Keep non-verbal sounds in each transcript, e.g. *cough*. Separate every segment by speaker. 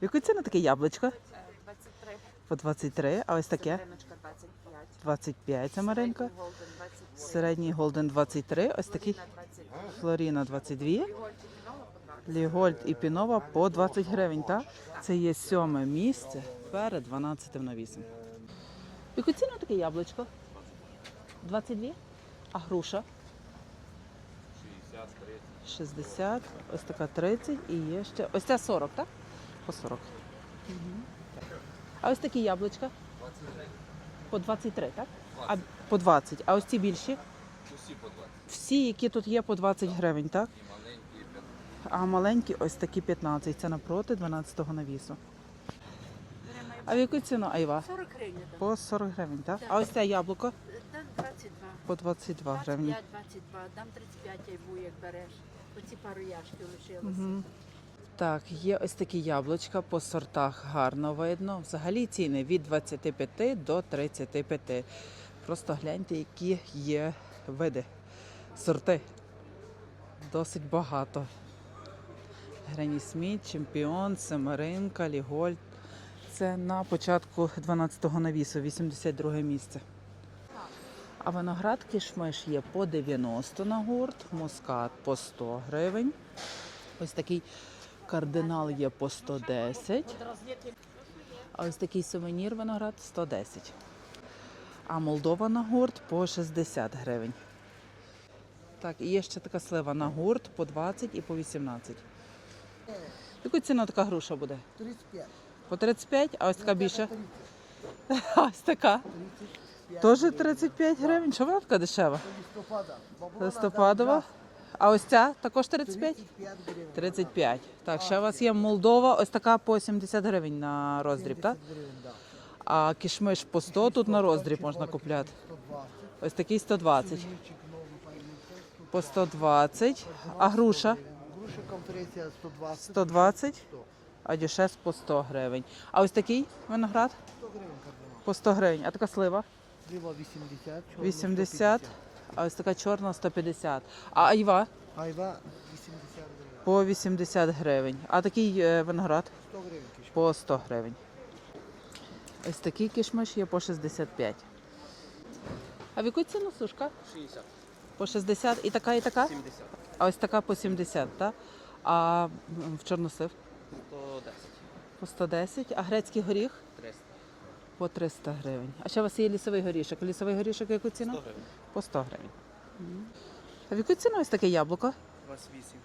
Speaker 1: В яку ціну таке яблучко?
Speaker 2: 23.
Speaker 1: По 23, а ось таке
Speaker 2: 25.
Speaker 1: 25 це Маринка. Середній голден 23, ось такий Флоріна 22.
Speaker 2: Гольд і Пінова по 20.
Speaker 1: Лігольд і Пінова по 20 гривень, так? Це є сьоме місце перед 12 навісом. В яку ціну таке яблучко? 22? А груша? 60, ось така 30 і є ще. Ось ця 40, так? По 40. Мгм. А ось такі яблучка? По 23, так? А по 20. А ось ці більші?
Speaker 3: Усі по 20.
Speaker 1: Всі, які тут є, по 20 гривень, так?
Speaker 3: І маленькі, 15.
Speaker 1: А маленькі ось такі 15. Це напроти 12-го навісу. А в яку ціну айва?
Speaker 4: 40 гривень.
Speaker 1: По 40 гривень, так? А ось це яблуко
Speaker 4: Дам 22.
Speaker 1: по 22 гривні.
Speaker 4: 25, 22. Дам 35 айву, як береш. Оці пару яшків лишилося.
Speaker 1: Мгм. Так, є ось такі яблучка по сортах гарно видно. Взагалі ціни від 25 до 35. Просто гляньте, які є види, сорти. Досить багато. Грені Сміт, Чемпіон, Семеринка, Лігольд. Це на початку 12-го навісу, 82 місце. А виноград кишмиш є по 90 на гурт, мускат по 100 гривень. Ось такий кардинал є по 110. А ось такий сувенір виноград 110. А Молдова на гурт по 60 гривень. Так, і є ще така слива на гурт по 20 і по 18. Яку ціну така груша буде?
Speaker 5: 35.
Speaker 1: По 35, а ось така більша. А *laughs* ось така. Теж 35 гривень. Що вона така дешева? Листопадова. А ось ця також 35?
Speaker 5: 35 гривень.
Speaker 1: 35. Так, ще у вас є Молдова, ось така по 70 гривень на роздріб, так?
Speaker 5: 70 гривень, да.
Speaker 1: А кішмиш по 100 тут на роздріб можна купляти.
Speaker 5: 120.
Speaker 1: Ось такий 120.
Speaker 5: Сувенірчик.
Speaker 1: По 120. А груша
Speaker 5: Груша конференція 120.
Speaker 1: 120,
Speaker 5: 100.
Speaker 1: а дюшес по 100 гривень. А ось такий виноград
Speaker 5: 100 гривень кардинал.
Speaker 1: по 100 гривень. А така слива
Speaker 5: Слива 80. чорна
Speaker 1: 80, а ось така чорна 150. А айва
Speaker 5: Айва 80 гривень.
Speaker 1: по 80 гривень. А такий е, виноград
Speaker 5: 100 гривень кишка.
Speaker 1: по 100 гривень. Ось такий кішмиш є по 65. А в яку ціну сушка?
Speaker 3: 60.
Speaker 1: По 60 і така, і така?
Speaker 3: 70.
Speaker 1: А ось така по 70, так? А м, в чорносив
Speaker 3: 110.
Speaker 1: по 110, а грецький горіх
Speaker 3: 300.
Speaker 1: По 300 гривень. А ще у вас є лісовий горішок. Лісовий горішок яку ціну?
Speaker 3: 100 гривень.
Speaker 1: По 100 гривень. Мгм. А в яку ціну ось таке яблуко?
Speaker 3: 28.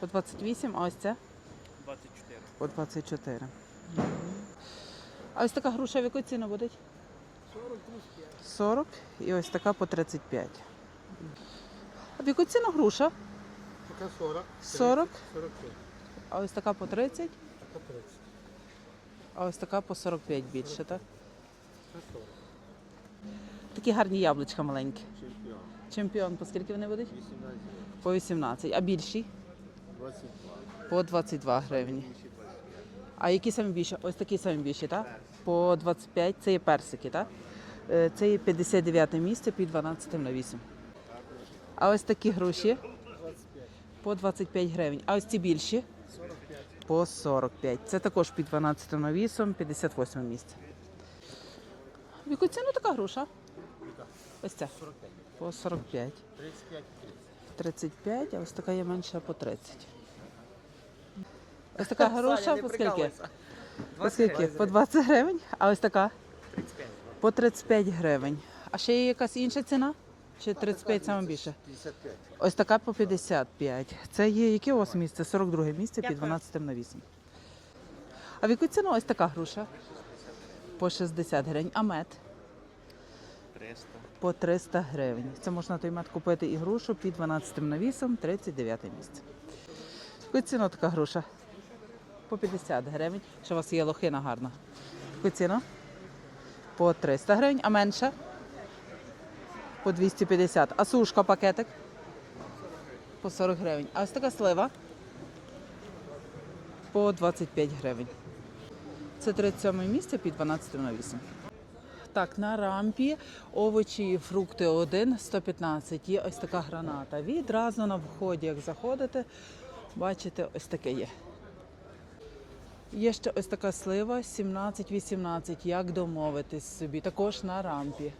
Speaker 1: По 28, а ось це
Speaker 3: 24.
Speaker 1: по 24. А ось така груша в яку ціну буде? 40 і ось така по 35. А в яку ціну груша?
Speaker 5: Така 40.
Speaker 1: 40,
Speaker 5: 45.
Speaker 1: а ось така по 30,
Speaker 5: Така 30.
Speaker 1: а ось така по 45 більше, так?
Speaker 5: Така 40.
Speaker 1: Такі гарні яблучка маленькі.
Speaker 5: Чемпіон.
Speaker 1: Чемпіон, по скільки вони будуть?
Speaker 5: 18.
Speaker 1: По 18. А більші?
Speaker 5: 22.
Speaker 1: По 22 гривні. А які самі більші? Ось такі самі більші, так? По 25. Це є персики, так? Е, Це є 59 місце під 12 на 8. А ось такі груші
Speaker 5: 25.
Speaker 1: по 25 гривень. А ось ці більші
Speaker 5: 45.
Speaker 1: по 45. Це також під 12 навісом, 58 місце. В яку ціну така груша? Ось ця.
Speaker 5: 45.
Speaker 1: По 45.
Speaker 5: 35.
Speaker 1: 35, а ось така є менша по 30. Ось така груша по скільки? По скільки? По 20 гривень, а ось така?
Speaker 3: 35.
Speaker 1: По 35 гривень. А ще є якась інша ціна? Чи 35 саме більше?
Speaker 5: 55.
Speaker 1: Ось така по 55. Це є яке у вас місце? 42 місце під 12 на 8. А в яку ціну ось така груша? По 60 гривень. А мед?
Speaker 3: 300.
Speaker 1: По 300 гривень. Це можна той мед купити і грушу під 12 навісом, 39 місце. Яку ціну така груша? По 50 гривень. Ще у вас є лохина гарна. Яку ціну? По 300 гривень, а менше? По 250. А сушка пакетик? По 40 гривень. А ось така слива? По 25 гривень. Це 37 місце під 12 на 8. Так, на рампі овочі і фрукти 1, 115. Є ось така граната. Відразу на вході, як заходите, бачите, ось таке є. Є ще ось така слива 17-18. Як домовитись собі? Також на рампі.